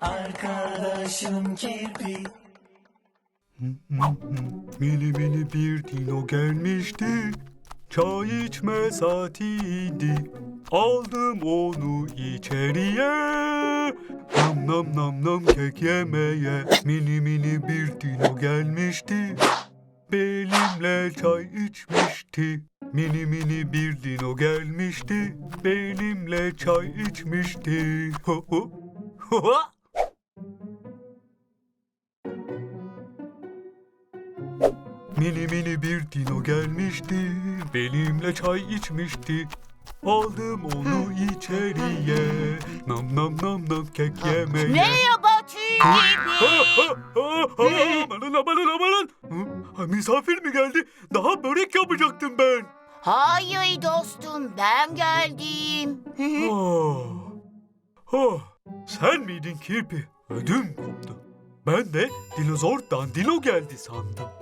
Arkadaşım kirpi Mini mini bir dino gelmişti. Çay içme saatiydi. Aldım onu içeriye. Nam nam nam nam kek yemeye. Mini mini bir dino gelmişti. Benimle çay içmişti. Mini mini bir dino gelmişti. Benimle çay içmişti. Ho ho. Ho ho. Mini mini bir dino gelmişti. Benimle çay içmişti. Aldım onu içeriye. Nam nam nam nam kek yemeye. Merhaba tüy Ha, gibi. ha, ha, ha, Amanın amanın amanın. Ha, Misafir mi geldi? Daha börek yapacaktım ben. Hayır dostum ben geldim. Ah, ah, Sen miydin kirpi? Ödüm koptu. Ben de dinozor dandino geldi sandım.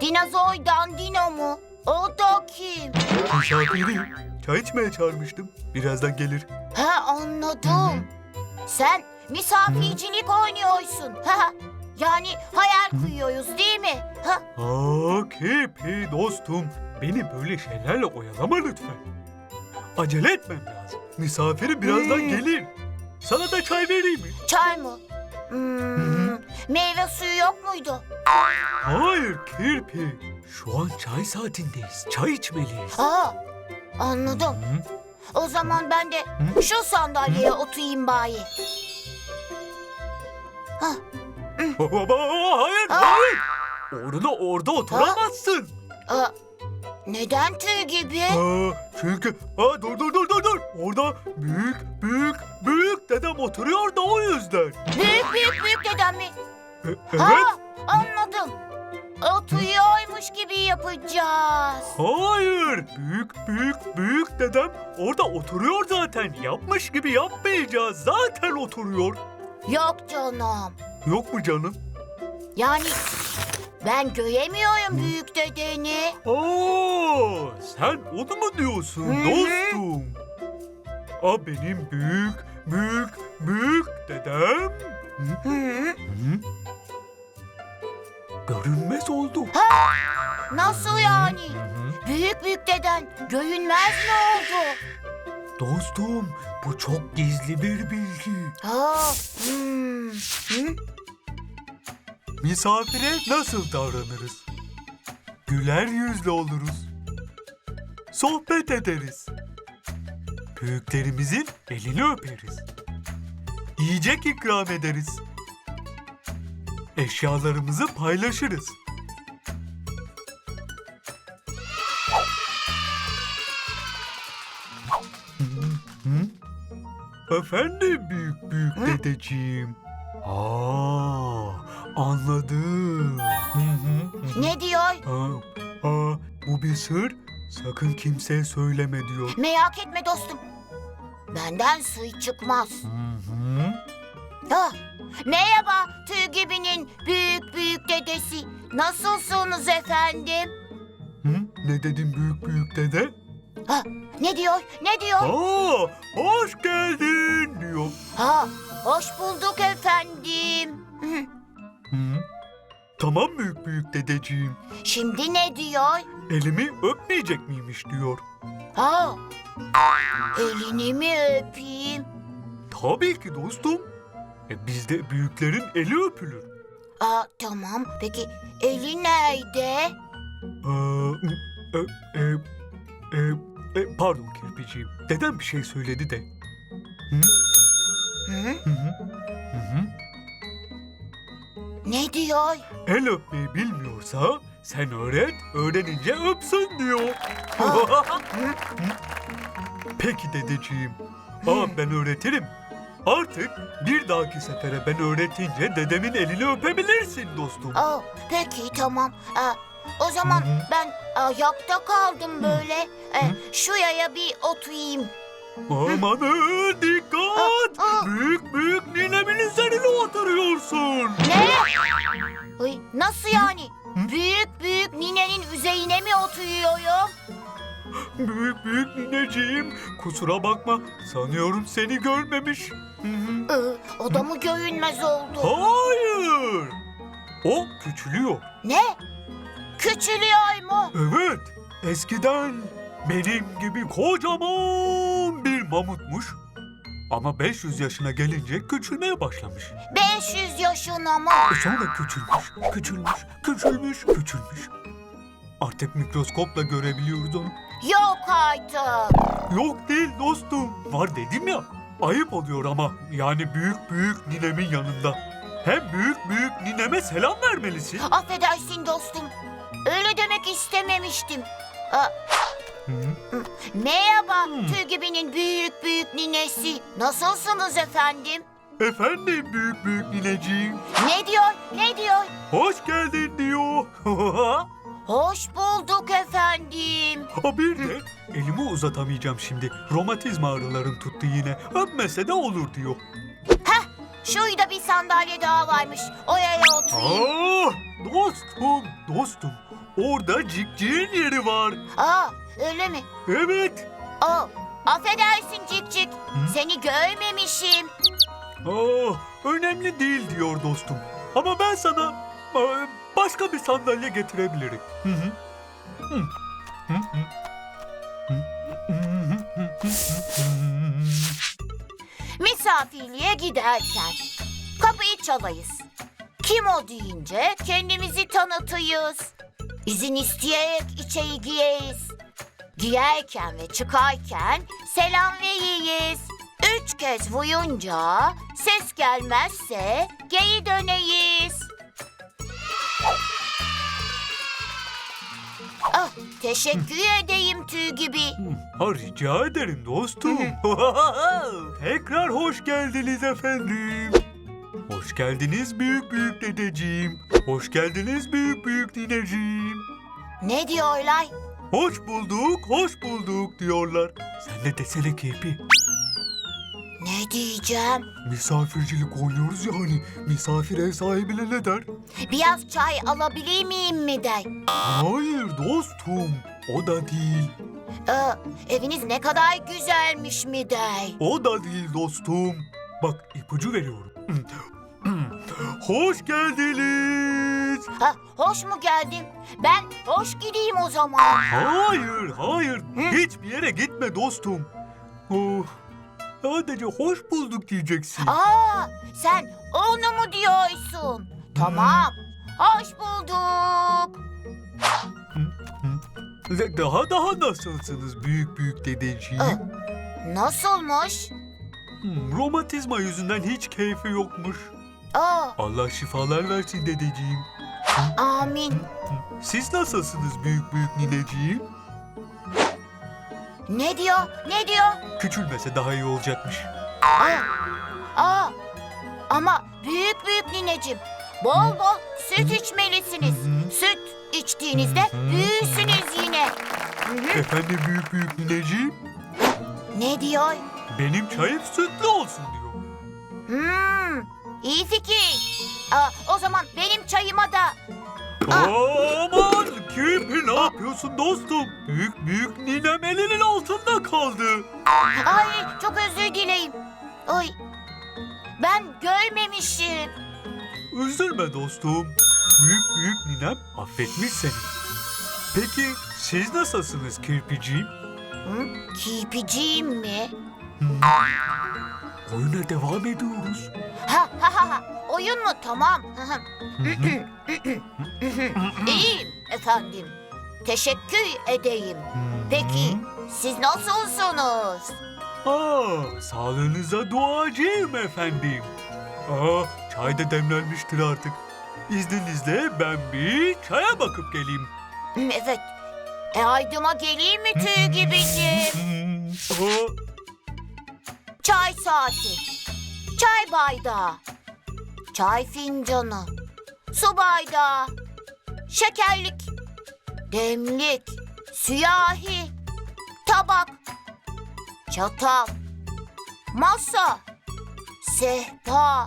Dinozor Dandino mu? O da kim? Misafiri çay içmeye çağırmıştım. Birazdan gelir. Ha anladım. Sen misafircilik oynuyorsun. Ha, yani hayal kuruyoruz değil mi? Ha, Aa kirpi dostum. Beni böyle şeylerle oyalama lütfen. Acele etmem lazım. Misafirim birazdan gelir. Sana da çay vereyim mi? çay mı? Hmm, meyve suyu yok muydu? Hayır kirpi. Şu an çay saatindeyiz. Çay içmeliyiz. Aa, anladım. O zaman ben de şu sandalyeye oturayım bari. Ha, Baba, hayır, hayır. Orada orada oturamazsın. aa, neden tüy gibi? Aa, çünkü aa, dur dur dur dur dur. Orada büyük büyük büyük dedem oturuyor da o yüzden. Büyük büyük büyük dedem mi? E- evet. Ha, anladım. Oturuyormuş gibi yapacağız. Hayır. Büyük büyük büyük dedem orada oturuyor zaten. Yapmış gibi yapmayacağız. Zaten oturuyor. Yok canım. Yok mu canım? Yani ben göremiyorum büyük dedeni. Oo, sen onu mu diyorsun Hı hı. dostum? A benim büyük büyük büyük dedem. Hı? Görünmez oldu. Nasıl yani? Büyük büyük deden görünmez mi oldu? Dostum bu çok gizli bir bilgi. Ha, hmm. Misafire nasıl davranırız? Güler yüzlü oluruz. Sohbet ederiz. Büyüklerimizin elini öperiz. Yiyecek ikram ederiz. Eşyalarımızı paylaşırız. Efendim büyük büyük dedeciğim. Aa, anladım. Hı hı. Ne diyor? Aa, aa, bu bir sır. Sakın kimseye söyleme diyor. Merak etme dostum. Benden sır çıkmaz. Hı hı. Ah, merhaba tüy gibinin büyük büyük dedesi. Nasılsınız efendim? Hı? Ne dedin büyük büyük dede? Ha, ne diyor? Ne diyor? Aa, hoş geldin diyor. Ha, hoş bulduk efendim. Tamam büyük büyük dedeciğim. Şimdi ne diyor? Elimi öpmeyecek miymiş diyor. Ha, elini mi öpeyim? Tabii ki dostum. E, bizde büyüklerin eli öpülür. Aa, tamam. Peki eli nerede? Aa, e, e, e, e, pardon kirpiciğim. Dedem bir şey söyledi de. Hı hı. Hı hı. Ne diyor? El öpmeyi bilmiyorsa sen öğret, öğrenince öpsün diyor. Peki dedeciğim. Aa, ben öğretirim. Artık bir dahaki sefere ben öğretince dedemin elini öpebilirsin dostum. Aa, peki tamam. Aa, o zaman ben ayakta kaldım böyle. Ee, şu yaya bir oturayım. Amanın dikkat! Aa. Büyük büyük ninemin üzerine oturuyorsun. Ne? Ay, nasıl yani? Büyük büyük ninenin üzerine mi oturuyorum? Büyük büyük nineciğim kusura bakma sanıyorum seni görmemiş. Hı hı. Ee, o da mı görünmez oldu? Hayır. O küçülüyor. Ne? Küçülüyor mu? Evet. Eskiden benim gibi kocaman bir mamutmuş. Ama 500 yaşına gelince küçülmeye başlamış. 500 yaşına mı? E Sonra küçülmüş, küçülmüş, küçülmüş, küçülmüş. Artık mikroskopla görebiliyoruz onu. Yok artık. Yok değil dostum. Var dedim ya. Ayıp oluyor ama. Yani büyük büyük ninemin yanında. Hem büyük büyük nineme selam vermelisin. Affedersin dostum. Öyle demek istememiştim. Aa. Merhaba. Tüy gibinin büyük büyük ninesi. Nasılsınız efendim? Efendim büyük büyük nineciğim. Ne diyor? Ne diyor? Hoş geldin diyor. Hoş bulduk efendim. Ha bir de elimi uzatamayacağım şimdi. Romatizma ağrılarım tuttu yine. Öpmese de olur diyor. Şurada bir sandalye daha varmış. Oraya oturayım. Orada cikciğin yeri var. Aa, öyle mi? Evet. Aa, affedersin Cik Cik. Hı? Seni görmemişim. Aa, önemli değil diyor dostum. Ama ben sana e, başka bir sandalye getirebilirim. Hı hı. Hı. Hı hı. Misafirliğe giderken kapıyı çalayız. Kim o deyince kendimizi tanıtıyız. İzin isteyerek içeri giyeyiz. Giyerken ve çıkarken selam veririz. Üç kez vuyunca ses gelmezse geri döneyiz. Ah, teşekkür edeyim tüy gibi. Ha, rica ederim dostum. Tekrar hoş geldiniz efendim. Hoş geldiniz büyük büyük dedeciğim. Hoş geldiniz büyük büyük nineciğim. Ne diyorlar? Hoş bulduk, hoş bulduk diyorlar. Sen de desene Kirpi. Ne diyeceğim? Misafircilik oynuyoruz ya hani. Misafir ev sahibine ne der? Biraz çay alabilir miyim mi der? Hayır dostum. O da değil. Ee, eviniz ne kadar güzelmiş mi der? O da değil dostum. Bak ipucu veriyorum. Hoş geldiniz. Ha, hoş mu geldim? Ben hoş gideyim o zaman. Hayır, hayır. Hiçbir yere gitme dostum. Oh, sadece hoş bulduk diyeceksin. Aa, sen onu mu diyorsun? Tamam. Hoş bulduk. Ve Daha daha nasılsınız büyük büyük dedeciğim? Aa. Nasılmış? Hmm, romatizma yüzünden hiç keyfi yokmuş. Aa, Allah şifalar versin dedeciğim. amin. Siz nasılsınız büyük büyük nineciğim? Ne diyor? Ne diyor? Küçülmese daha iyi olacakmış. Aa, aa. Ama büyük büyük nineciğim. Bol bol süt içmelisiniz. Süt içtiğinizde büyüsünüz yine. Efendim büyük büyük nineciğim? Ne diyor? Benim çayım sütlü olsun diyor. Hmm, iyi fikir. Aa, o zaman benim çayıma da. Aman Kirpi ne yapıyorsun dostum? Büyük büyük ninem elinin altında kaldı. Ay çok özür dileyim. Ay ben görmemişim. Üzülme dostum. Büyük büyük ninem affetmiş seni. Peki siz nasılsınız Kirpiciğim? Hı? Kirpiciğim mi? Oyuna devam ediyoruz. Ha ha ha ha. Oyun mu? Tamam. İyiyim efendim. Teşekkür edeyim. Peki siz nasılsınız? Aa, sağlığınıza duacıyım efendim. Aa, çay da demlenmiştir artık. İzninizle ben bir çaya bakıp geleyim. Evet. E aydıma geleyim mi tüy gibici? Aa, Çay saati. Çay bardağı. Çay fincanı. Su bardağı. Şekerlik. Demlik. Sürahi. Tabak. Çatal. Masa. Sehpa.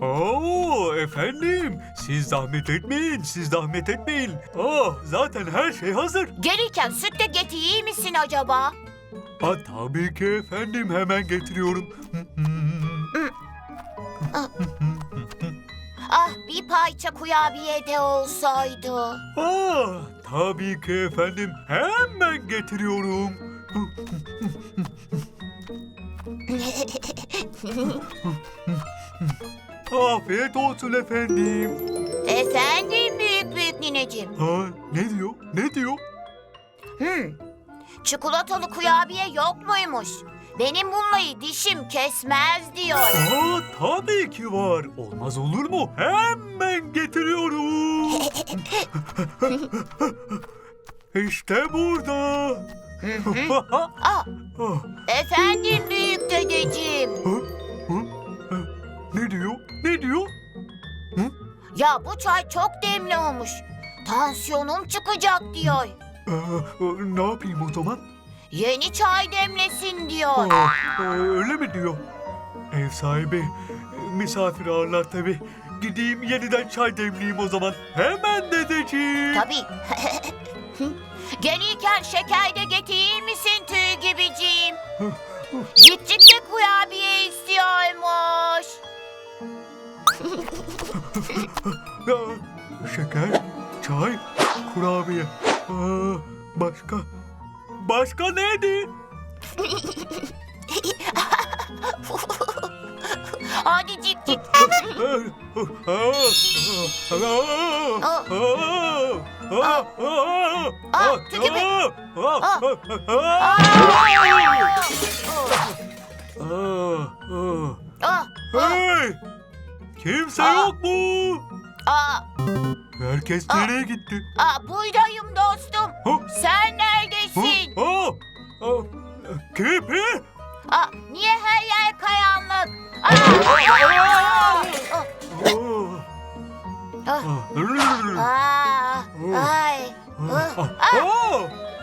Oo efendim siz zahmet etmeyin siz zahmet etmeyin. Oh zaten her şey hazır. Gelirken süt de getireyim misin acaba? Ha, tabii ki efendim hemen getiriyorum. Ah bir parça kurabiye de olsaydı. Ah tabii ki efendim hemen getiriyorum. Afiyet olsun efendim. Efendim büyük büyük nineciğim. Ha ne diyor ne diyor? Hmm. Çikolatalı kurabiye yok muymuş? Benim bunları dişim kesmez diyor. Aa tabii ki var. Olmaz olur mu? Hemen getiriyorum. işte burada. Ah, efendim büyük dedeciğim. hı, hı, hı. Ne diyor? Ne diyor? Ya bu çay çok demli olmuş. Tansiyonum çıkacak diyor. Aa, ne yapayım o zaman? Yeni çay demlesin diyor. Aa, aa, öyle mi diyor? Ev sahibi e, misafir ağırlar tabii. Gideyim yeniden çay demleyeyim o zaman. Hemen dedeciğim. Tabii. Gelirken şeker de getirir misin tüy gibiciğim? De şeker, çay, kurabiye. Aa, başka? Başka neydi? Hadi cik cik. Ah, tükürme. Ah, Hey! Kimse Aa. yok mu? ah, Herkes Aa. nereye gitti? ah, buradayım dostum. Ha? Sen Ha? neredesin? Aa! Aa! Kirpi? Ah, niye her yer karanlık? Aa! Aa! ay, ah, Aa!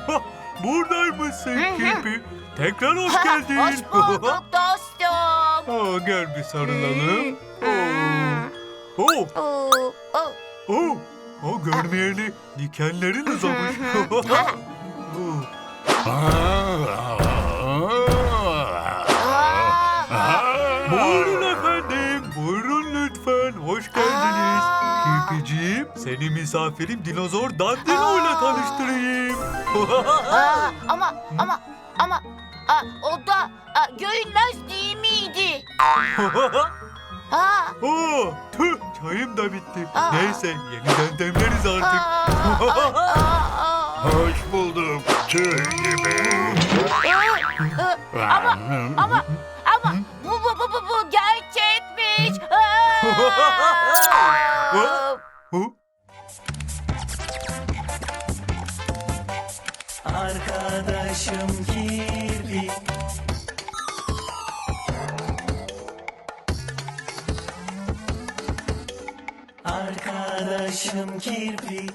Aa! Buradaymışsın Hı hı. Kirpi. Tekrar hoş Hoş geldin. bulduk Aa, gel bir sarılalım. Hmm. Oo, Oo, oh. oo, o görmeyeli dikenlerin uzamış. Oo. Buyurun efendim, buyurun lütfen. Hoş geldiniz. Aa. Kirpiciğim, seni misafirim dinozor Dandino ile Aa. tanıştırayım. ah, ama ama ama ah, o da ah, görünmez değil Ah, Oo, tüh, çayım da bitti. Aa. Neyse, yeniden demleriz artık. Hoş bulduk tüy gibi. Ah, Ama ama ama bu bu bu bu, bu gerçekmiş. Hı? Arkadaşım kirpi Arkadaşım kirpi